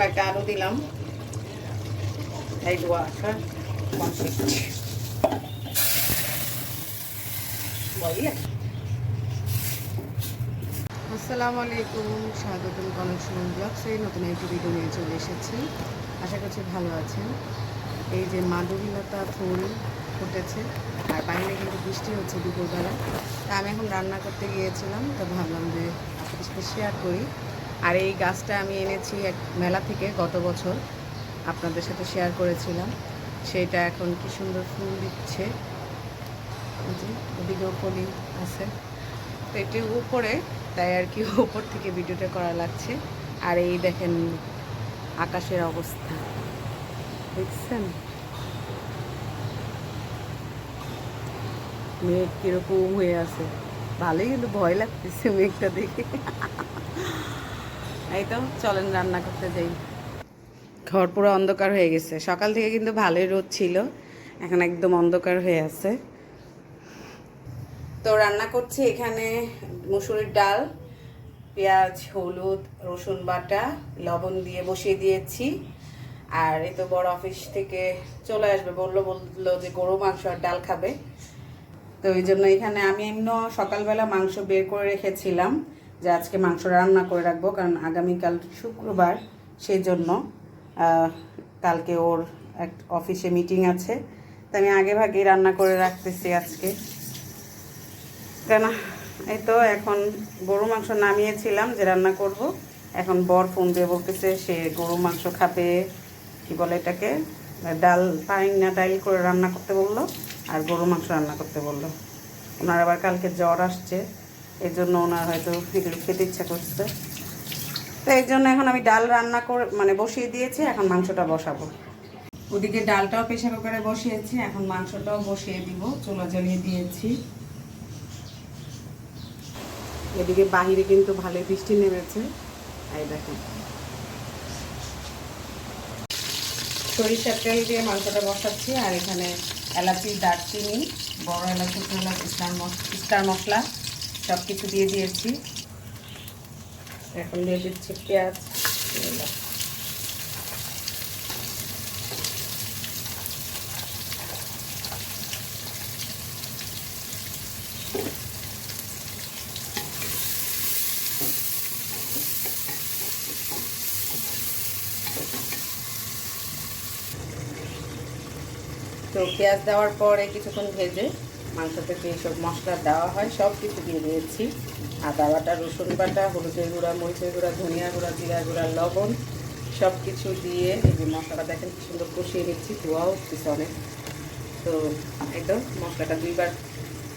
কয়েকটা আলু দিলাম। এই দোয়া হ্যাঁ কমপ্লিট আসসালামু আলাইকুম, স্বাগতম কনেকশন ব্লগস নতুন একটি ভিডিও নিয়ে চলে এসেছি। আশা করছি ভালো আছেন। এই যে মাধবীলতা ফুল ফুটেছে, আর বাইরে কিন্তু বৃষ্টি হচ্ছে দুপুরবেলা। তা আমি এখন রান্না করতে গিয়েছিলাম, তো ভাবলাম যে আপনাদের সাথে শেয়ার করি। আর এই গাছটা আমি এনেছি এক মেলা থেকে গত বছর। আপনাদের সাথে শেয়ার করেছিলাম। সেটা এখন কি সুন্দর ফুল দিচ্ছে। ওদিকেও কলি আছে। তো এটি উপরে, তাই আর কি উপর থেকে ভিডিওটা করা লাগছে। আর এই দেখেন আকাশের অবস্থা। দেখছেন? মেঘ কীরকম হয়ে আছে। ভালোই কিন্তু ভয় লাগতেছে মেঘটা দেখে। এই তো, চলেন, রান্না করতে যাই। ঘর পুরো অন্ধকার হয়ে গেছে। সকাল থেকে কিন্তু ভালোই রোদ ছিল। এখন একদম অন্ধকার হয়ে আছে। তো রান্না করছি এখানে মুসুরির ডাল, পেঁয়াজ, হলুদ, রসুন বাটা, লবণ দিয়ে বসিয়ে দিয়েছি। আর এই তো বড় অফিস থেকে চলে আসবে। বলল বলল যে গরু মাংস আর ডাল খাবে। তো ওই জন্য এখানে আমি এমনি সকালবেলা মাংস বের করে রেখেছিলাম। যে আজকে মাংস রান্না করে রাখব, কারণ আগামীকাল শুক্রবার সেই জন্য কালকে ওর এক অফিসে মিটিং আছে। তো আমি আগে ভাগেই রান্না করে রাখতেছি আজকে। কেন? এই তো এখন গরু মাংস নামিয়েছিলাম যে রান্না করব। এখন বর ফোন দিয়ে বলতেছে সে গরু মাংস খাবে, কি বলে এটাকে? ডাল পাইন না ডাইল করে রান্না করতে বলল, আর গরু মাংস রান্না করতে বলল। ওনার আবার কালকে জ্বর আসছে। এই জন্য ওনার হয়তো এগুলো খেতে ইচ্ছা করছে। তো এই জন্য এখন আমি ডাল রান্না করে মানে বসিয়ে দিয়েছি এখন মাংসটা বসাবো। ওদিকে ডালটাও প্রেশার কুকারে বসিয়েছি এখন মাংসটাও বসিয়ে দিব চুলা জ্বালিয়ে দিয়েছি। এদিকে বাহিরে কিন্তু ভালোই বৃষ্টি নেমেছে। এই দেখেন। সরিষার তেল দিয়ে মাংসটা বসাচ্ছি আর এখানে এলাচি দারচিনি বড় এলাচি স্টার মশলা। সব কিছু দিয়ে দিয়েছি। এখন দিয়ে দিচ্ছি পেঁয়াজ। তো পেঁয়াজ দেওয়ার পরে কিছুক্ষণ ভেজে মাংসতে সব মশলা দেওয়া হয়, সব কিছু দিয়ে দিয়েছি। আদা বাটা রসুন বাটা, হলুদের গুঁড়া, মরিচের গুঁড়া, ধনিয়া গুঁড়া, জিরা গুঁড়া, লবণ, সব কিছু দিয়ে এই যে মশলাটা দেখেন কি সুন্দর কষিয়ে নিচ্ছি ধোয়া উঠতেছে অনেক। তো এই তো মশলাটা দুইবার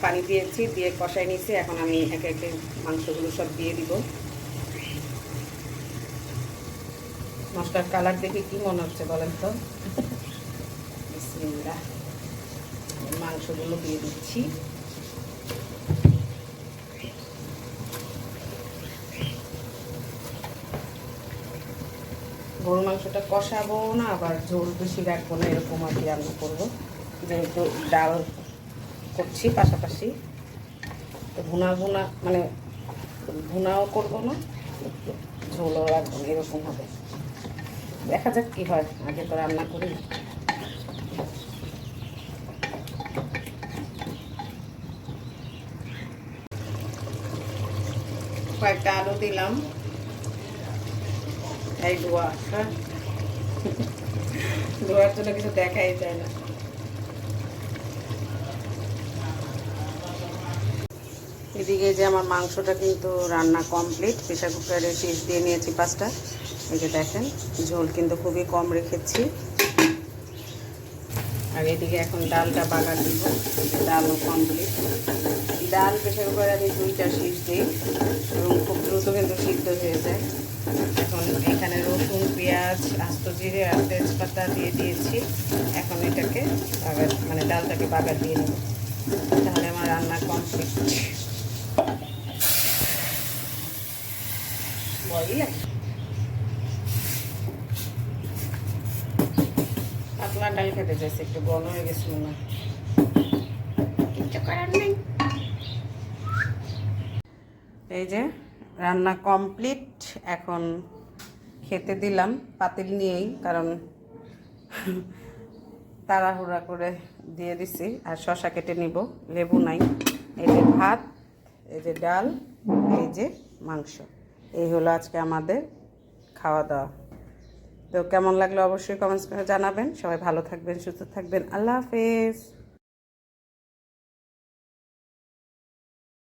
পানি দিয়েছি, দিয়ে কষাই নিয়েছি, এখন আমি একে একে মাংসগুলো সব দিয়ে দিব। মশলার কালার দেখে কি মনে হচ্ছে বলেন তো? বিসমিল্লাহ। মাংসগুলো দিয়ে দিচ্ছি। গরু মাংসটা কষাবো না, আবার ঝোল বেশি রাখব না, এরকম আর কি রান্না করব। যেহেতু ডাল করছি পাশাপাশি, তো ভুনা ভুনা মানে ভুনাও করব না ঝোলও রাখব না, এরকম হবে। দেখা যাক কী হয়, আগে তো রান্না করি। কয়েকটা আলু দিলাম। এই দোয়া হ্যাঁ। দোয়ার জন্য কিছু দেখাই যায় না। এদিকে যে আমার মাংসটা কিন্তু রান্না কমপ্লিট প্রেশার কুকারে শীষ দিয়ে নিয়েছি পাঁচটা। এই যে দেখেন, ঝোল কিন্তু খুবই কম রেখেছি। আর এদিকে এখন ডালটা বাগার দিব ডালও কমপ্লিট ডাল প্রেশার কুকারে আমি দুইটা শীষ দিই। এবং খুব দ্রুত কিন্তু সিদ্ধ হয়ে যায়। এখন এখানে রসুন, পেঁয়াজ, আস্ত জিরে আর তেজপাতা দিয়ে দিয়েছি। এখন এটাকে বাগার মানে ডালটাকে বাগার দিয়ে নেব। তাহলে আমার রান্না কমপ্লিট। বললে পাতলা ডাল খেতে চাইছে, একটু গরম হয়ে গেছে মনে হয়। কিচ্ছু করার নেই। এই যে রান্না কমপ্লিট, এখন খেতে দিলাম, পাতিল নিয়েই, কারণ তাড়াহুড়া করে দিয়ে দিছি, আর শশা কেটে নিব, লেবু নাই। এই যে ভাত, এই যে ডাল, এই যে মাংস। এই হলো আজকে আমাদের খাওয়া দাওয়া তো কেমন লাগল অবশ্যই কমেন্টস করে জানাবেন। সবাই ভালো থাকবেন, সুস্থ থাকবেন। আল্লাহ হাফেজ।